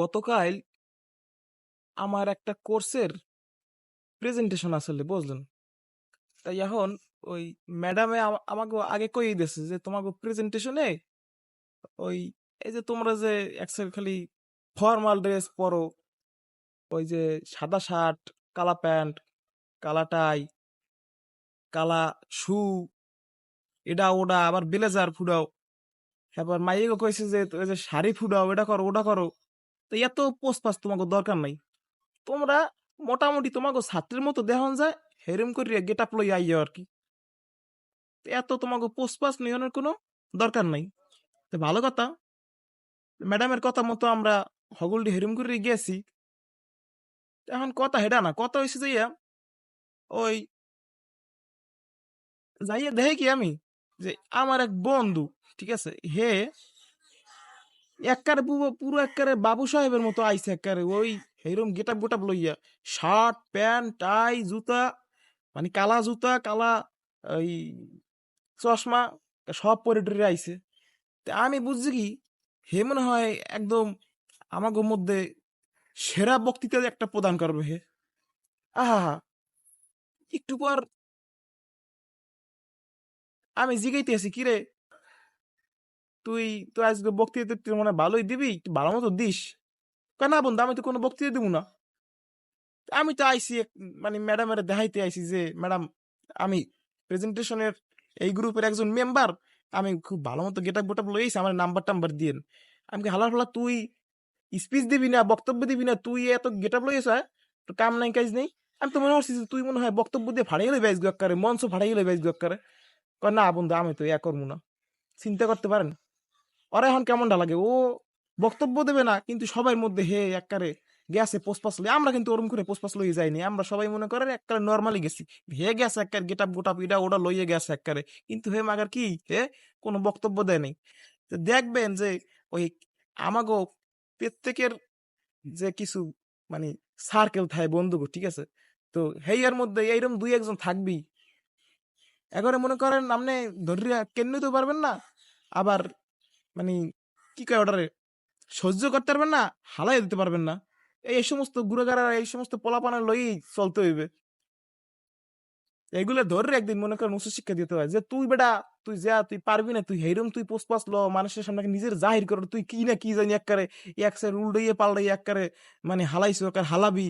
গতকাল আমার একটা কোর্সের প্রেজেন্টেশন আসলে, বুঝলেন? তাই এখন ওই ম্যাডামে আমাকে আগে কই দিয়েছে যে, তোমাকে প্রেজেন্টেশনে ওই, এই যে তোমরা যে একসাথে খালি ফর্মাল ড্রেস পরো, ওই যে সাদা শার্ট কালা প্যান্ট, কালা টাই কালা শু এটা ওটা, আবার ব্লেজার ফুডাও। এবার মাইকে কইছে যে ওই যে শাড়ি ফুডাও, এটা করো, ওটা করো। তো এত পোস্ট পাস তোমাকে দরকার নাই। তোমরা মোটামুটি তোমাকে ছাত্রের মতো দেখন যায়, হেরম করিয়া গেট আপ লই আইয়া আর কি এত তোমাকে পোস্ট পাস নিয়নের কোনো দরকার নাই। তো ভালো কথা। ম্যাডামের কথা মতো আমরা হগলটি হেরম করে গেছি। এখন কথা হেডা না, কথা হয়েছে যে ওই যাইয়া দেখে কি আমি যে আমার এক বন্ধু, ঠিক আছে, হে এককারে পুরো পুরো এককারে বাবু সাহেবের মতো আইছে এককারে। ওই এইরকম গেটাপ গোটাপ লইয়া। শার্ট, প্যান্ট, টাই, জুতা মানে কালা জুতা, কালা ওই চশমা, সব পরে টরে আইছে। তা আমি বুঝছি কি, হে মনে হয় একদম আমাকে মধ্যে সেরা বক্তৃতা একটা প্রদান করবে হে। আহা একটু পর আমি জিগাইতে আছি কিরে তুই তো আজকে বক্তৃতা তুই মনে ভালোই দিবি ভালো মতো দিস। কয়, না বন্ধু, আমি তো কোনো বক্তৃতা দিব না। আমি তো আইসি মানে ম্যাডামের দেখাইতে আইসি যে, ম্যাডাম, আমি প্রেজেন্টেশনের এই গ্রুপের একজন মেম্বার, আমি খুব ভালো মতো গেট আপ গোটাপ লইছি আমার নাম্বার টাম্বার দিয়েন। আমি হালার ফালা, তুই স্পিচ দিবি না, বক্তব্য দিবি না, তুই এত গেট আপ লইছ তোর কাম নাই, কাজ নেই? আমি তো মনে করছি যে, তুই মনে হয় বক্তব্য দিয়ে ফাড়াই গেলে বেশ গক্কারে মঞ্চ ফাড়াই গেলে বেশ গক্কারে কয়, না বন্ধু, আমি তো ইয়া করব না। চিন্তা করতে পারেন? ওরা এখন কেমনটা লাগে? ও বক্তব্য দেবে না, কিন্তু সবার মধ্যে হে এককারে গেছে লই আমরা কিন্তু ওরম করে পোস্টপাস লইয়ে যাইনি। আমরা সবাই মনে করেন এককারে নর্মালি গেছি। হে গেছে এককারে গেটাপ গোটাপ এটা ওটা লইয়ে গেছে এককারে। কিন্তু হে মাগার কি? হে কোনো বক্তব্য দেয় নাই। দেখবেন যে ওই আমাগো প্রত্যেকের যে কিছু মানে সার্কেল থাকে বন্ধু ঠিক আছে? তো হেইয়ার মধ্যে এইরকম দুই একজন থাকবি এবারে মনে করেন আপনি ধরিয়া কেন তো পারবেন না? আবার মানে কি কয় ওটারে? সহ্য করতে পারবেন না হালাই দিতে পারবেন না। এই সমস্ত গুড়াগাড়া এই সমস্ত পোলাপানা লই চলতে হইবে। এগুলো ধরে একদিন মনে করেন উচ্চ শিক্ষা দিতে হয় যে, তুই বেটা, তুই যা, তুই পারবি না, তুই হেরম তুই পোস্ট পাস ল, মানুষের সামনে নিজের জাহির কর, তুই কি না কি জানি এককারে, এক সাইড উল্টাইয়ে পাল্টাইয়ে এককারে মানে হালাইছো একবার হালাবি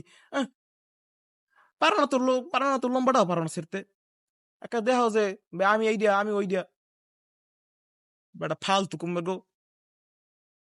পারো না তোর পারো না তোর লম্বাটাও পারো না সেরতে একটা দেখাও যে আমি এই দিয়া আমি ওই দিয়া বেটা ফালতু কুম্বার গো